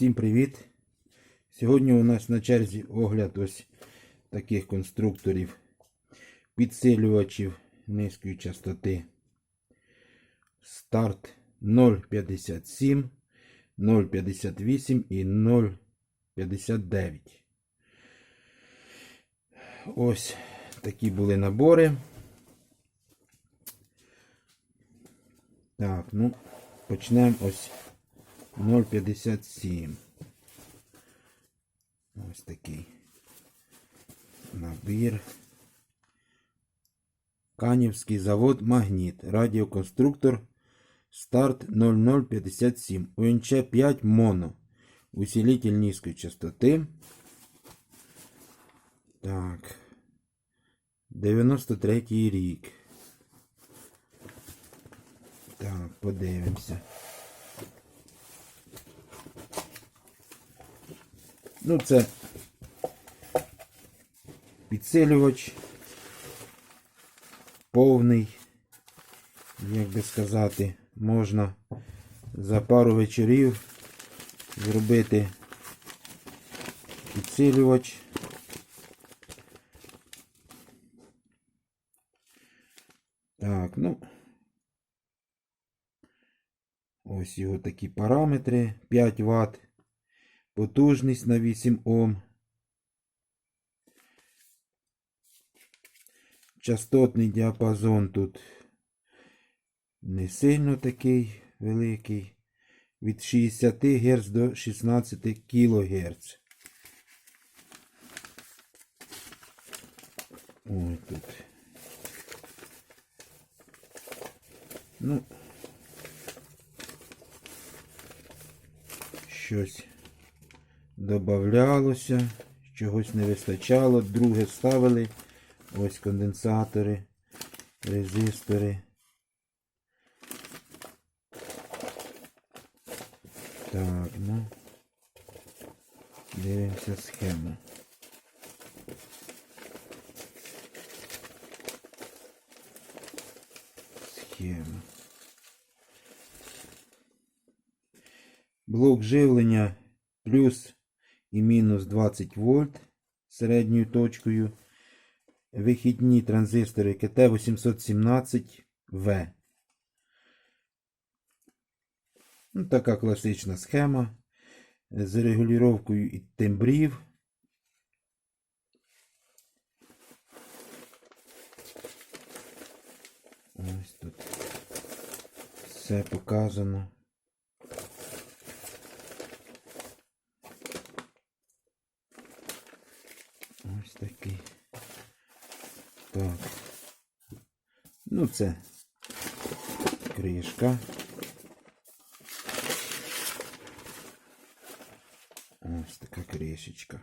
Всім привіт! Сьогодні у нас на черзі огляд ось таких конструкторів, підсилювачів низької частоти. Старт 0,57, 0,58 і 0,59. Ось такі були набори. Так, ну, почнемо ось 0,57. Ось такий набір. Канівський завод Магніт. Радіоконструктор. Старт 0057. УНЧ 5 моно. Усилитель низької частоти. Так. 93 рік. Так, подивимося. Ну, це підсилювач повний, як би сказати, можна за пару вечорів зробити підсилювач. Так, ну. Ось його такі параметри. 5 Вт. Потужність на 8 Ом. Частотний діапазон тут не сильно такий великий. Від 60 Гц до 16 кГц. Ой тут. Ну, щось добавлялося, чогось не вистачало, друге ставили. Ось конденсатори, резистори. Так, ну. Дивимося схему. Схема. Блок живлення плюс і мінус 20 вольт середньою точкою. Вихідні транзистори КТ817В. Ну, така класична схема з регулюванням і тембрів. Ось тут все показано. Ось такий. Так. Ну, це кришка. Ось така кришечка.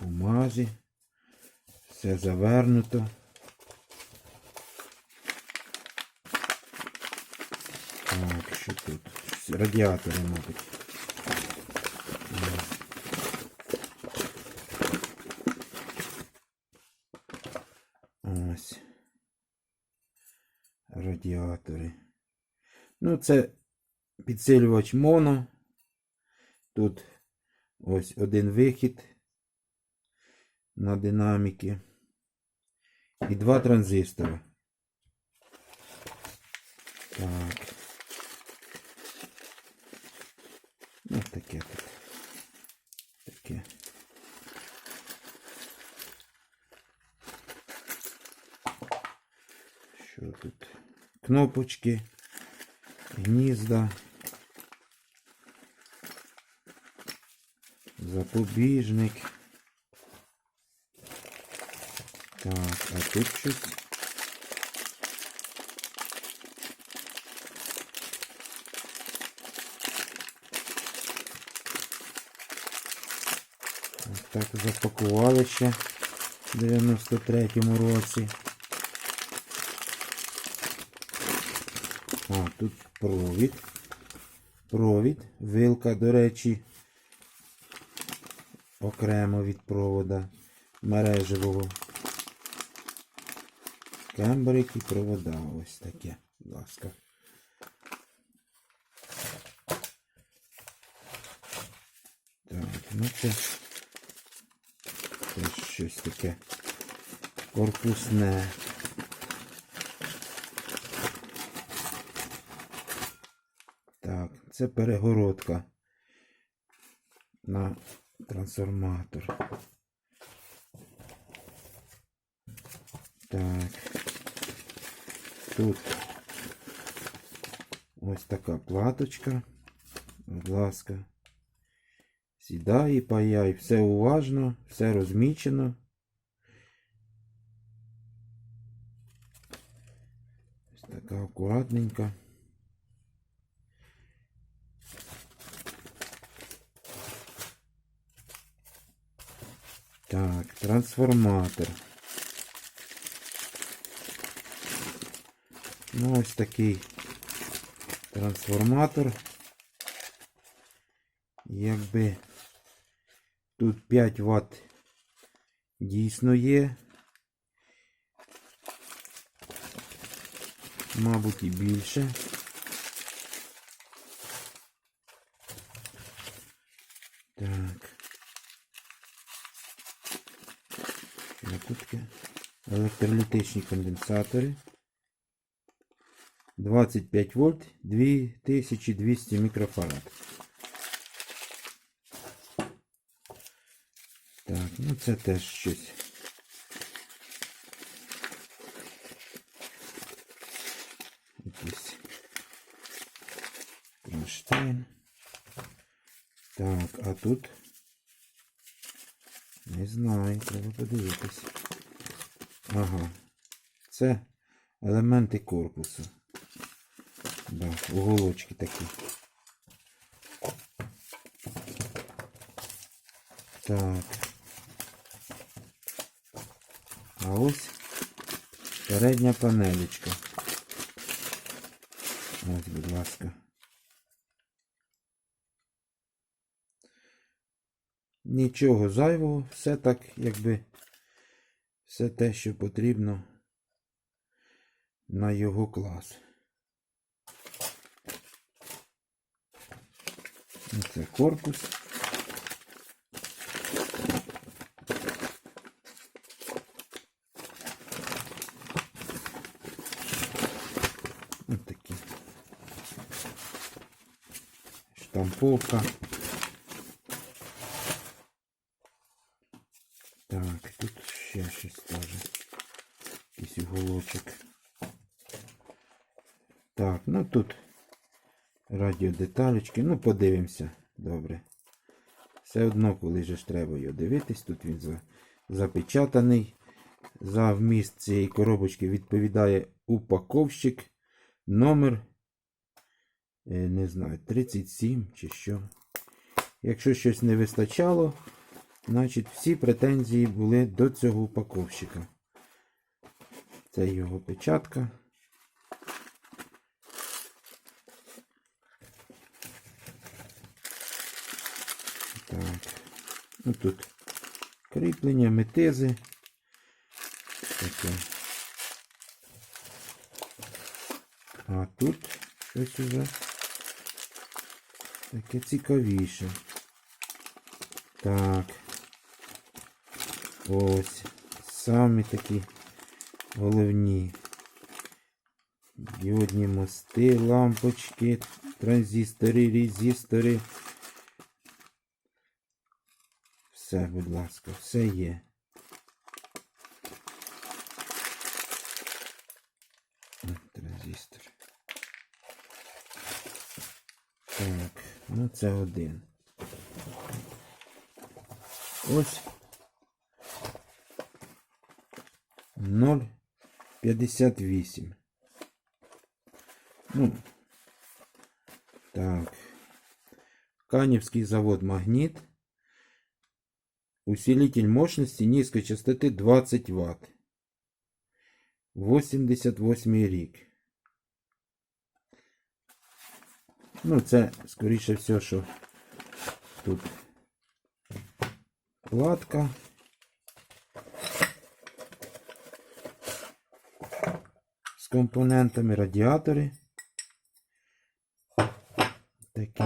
Бумазі. Все завернуто. Так, що тут? Радіатори, мабуть. Ось. Радіатори. Ну, це підсилювач моно. Тут ось один вихід на динаміки. І два транзистори. Так. Ну, таке тут. Таке. Що тут? Кнопочки, гнізда, запобіжник. Так, а тут щось. Ось так запакували ще в 93-му році. А, тут провід. Провід. Вилка, до речі, окремо від провода мережевого. Кембрик і провода. Ось таке, будь ласка. Так, ну це щось таке корпусне. Це перегородка на трансформатор. Так. Тут ось така платочка. Будь ласка. Сідай паяй. Все уважно, все розмічено. Ось така акуратненька. Так, трансформатор. Ну, ось такий трансформатор. Якби тут 5 Вт дійсно є. Мабуть, і більше. Так. Що? Електролітичні конденсатори. 25 вольт, 2200 мікрофарад. Так, ну це теж щось. Якийсь. Так, а тут не знаю, треба подивитись. Ага. Це елементи корпусу. Да, уголочки такі. Так. А ось передня панелечка. Ось, будь ласка. Нічого зайвого, все так, якби все те, що потрібно на його клас. Це корпус. Ось такі. Штамповка. Так, тут ще щось теж. Якийсь уголочок. Так, ну тут радіодеталечки. Ну, подивимося. Добре. Все одно, коли ж треба його дивитись, тут він запечатаний. За вміст цієї коробочки відповідає упаковщик. Номер, е, не знаю, 37 чи що. Якщо щось не вистачало, значить всі претензії були до цього упаковщика. Це його печатка. Так. Ну тут кріплення, метези. Таке. А тут щось уже таке цікавіше. Так. Ось. Самі такі головні. Діодні мости, лампочки, транзистори, резистори. Все, будь ласка, все є. Транзистор. Так, ну це один. Ось 0,58. Ну, так. Каневский завод Магнит. Усилитель мощности низкой частоты 20 Вт. 88 рік. Ну, це, скоріше все, що тут платка. З компонентами радіатори. Такі.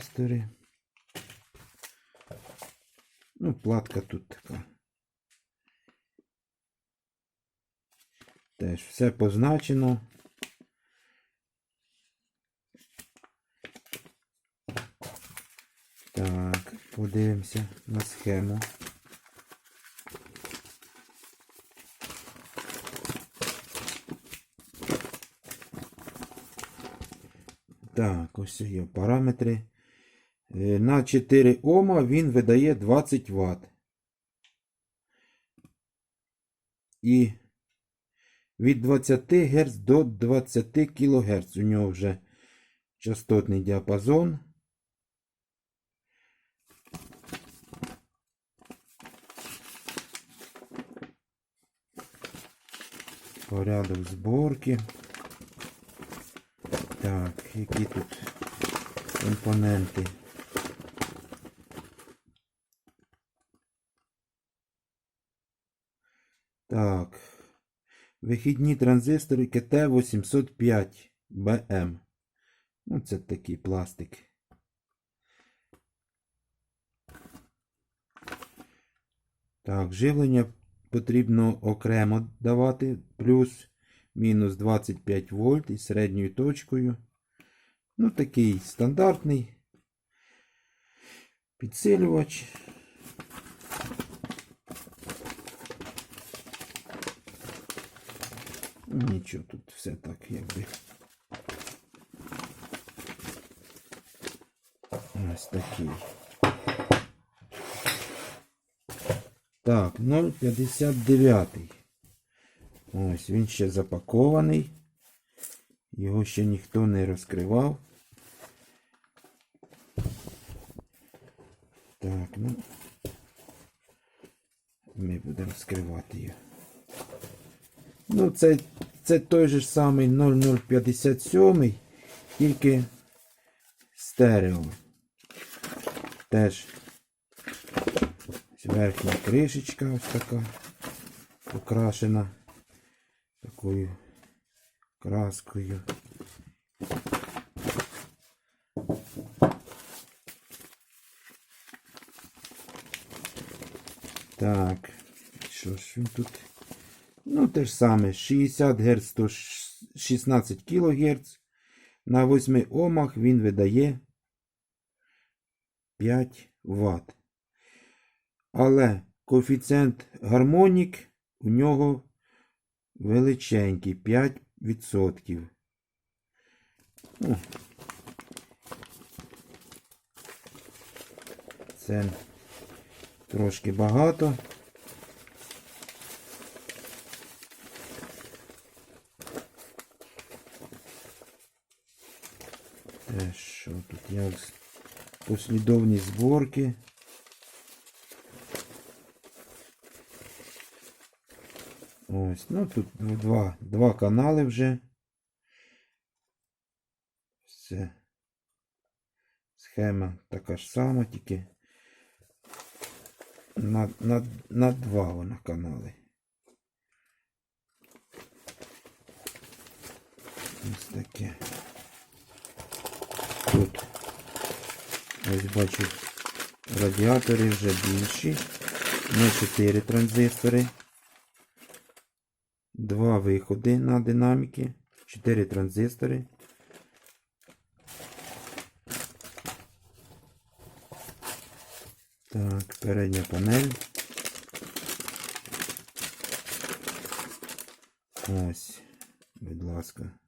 Транзистори. Ну, платка тут така. Теж все позначено. Так, подивимося на схему. Так, ось є параметри. Е, На 4 Ома він видає 20 Вт. І від 20 Гц до 20 кГц. У нього вже частотний діапазон. Порядок зборки. Так, які тут компоненти? Так. Вихідні транзистори КТ-805BM. Ну, це такий пластик. Так, живлення потрібно окремо давати. Плюс мінус 25 вольт із середньою точкою. Ну, такий стандартний підсилювач. Нічого, тут все так якби. Ось такий. Так, 0,59. Ось він ще запакований. Його ще ніхто не розкривав. Так, ну. Ми будемо скривати його. Ну, це, це той же самий 0057, тільки стерео. Теж верхня кришечка ось така покрашена такою краскою. Так, що ж він тут? Ну, те ж саме, 60 Гц 116 кГц. На 8 Омах він видає 5 Вт. Але коефіцієнт гармонік у нього величенький 5%. Ну, це трошки багато. Те, що тут як з- послідовність зборки. Ось, ну тут два, два канали вже. Все. Схема така ж сама, тільки на, на, на два вона канали. Ось таке. Тут ось бачу радіатори вже більші. На 4 транзистори. Два виходи на динаміки. 4 транзистори. Так, передня панель. Ось, будь ласка.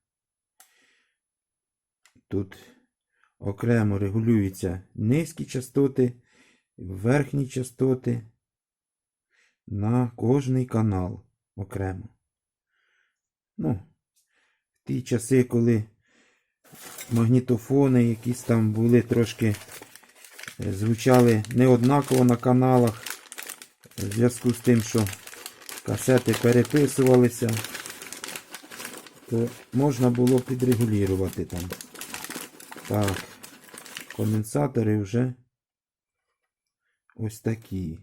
Тут окремо регулюються низькі частоти, верхні частоти на кожний канал окремо. Ну, в ті часи, коли магнітофони якісь там були трошки е, звучали не однаково на каналах, в зв'язку з тим, що касети переписувалися, то можна було підрегулювати там. Так, конденсатори вже ось такі.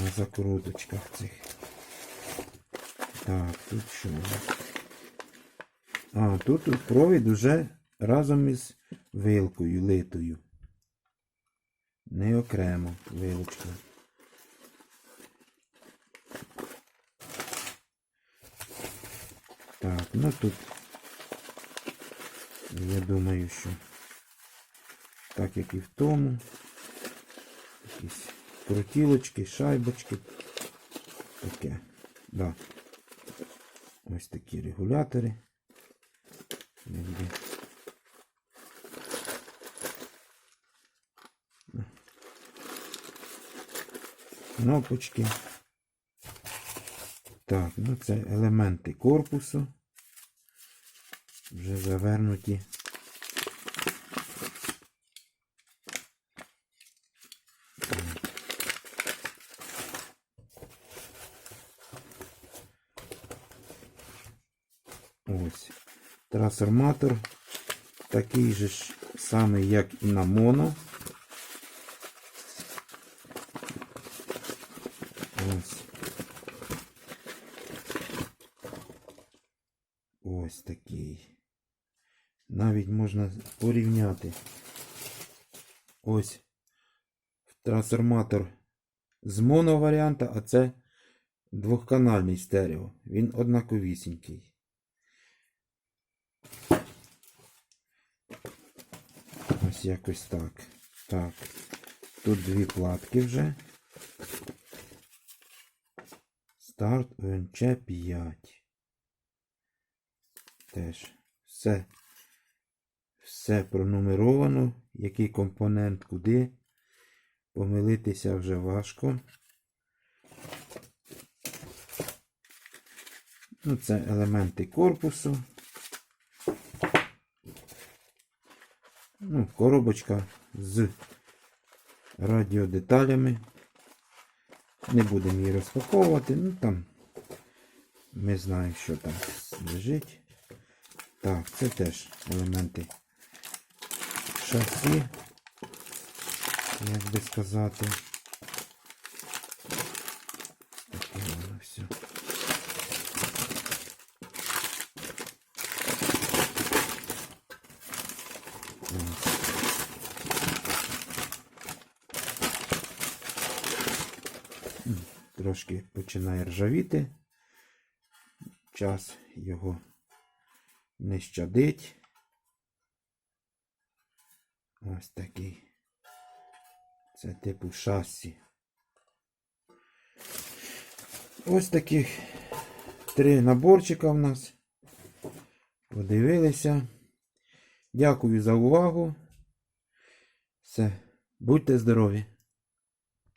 На закруточках цих. Так, тут що? А, тут провід уже разом із вилкою литою. Не окремо вилочка. Так, ну тут я думаю, що так як і в тому. Якісь крутілочки, шайбочки. Таке. Да. Ось такі регулятори. Кнопочки. Так, ну це елементи корпусу. Вже завернуті. Ось. Трансформатор такий же самий, як і на моно. Ось. Ось такий. Навіть можна порівняти. Ось трансформатор з моно варіанта, а це двохканальний стерео. Він однаковісінький. Ось якось так. Так. Тут дві платки вже. Старт УНЧ 5. Теж все. Все пронумеровано. Який компонент куди. Помилитися вже важко. Ну, це елементи корпусу. Ну, коробочка з радіодеталями. Не будемо її розпаковувати. Ну там ми знаємо, що там лежить. Так, це теж елементи шасі, як би сказати. Таке воно все. Трошки починає ржавіти. Час його не щадить. Ось такий. Це типу шасі. Ось таких три наборчика в нас. Подивилися. Дякую за увагу. Все. Будьте здорові!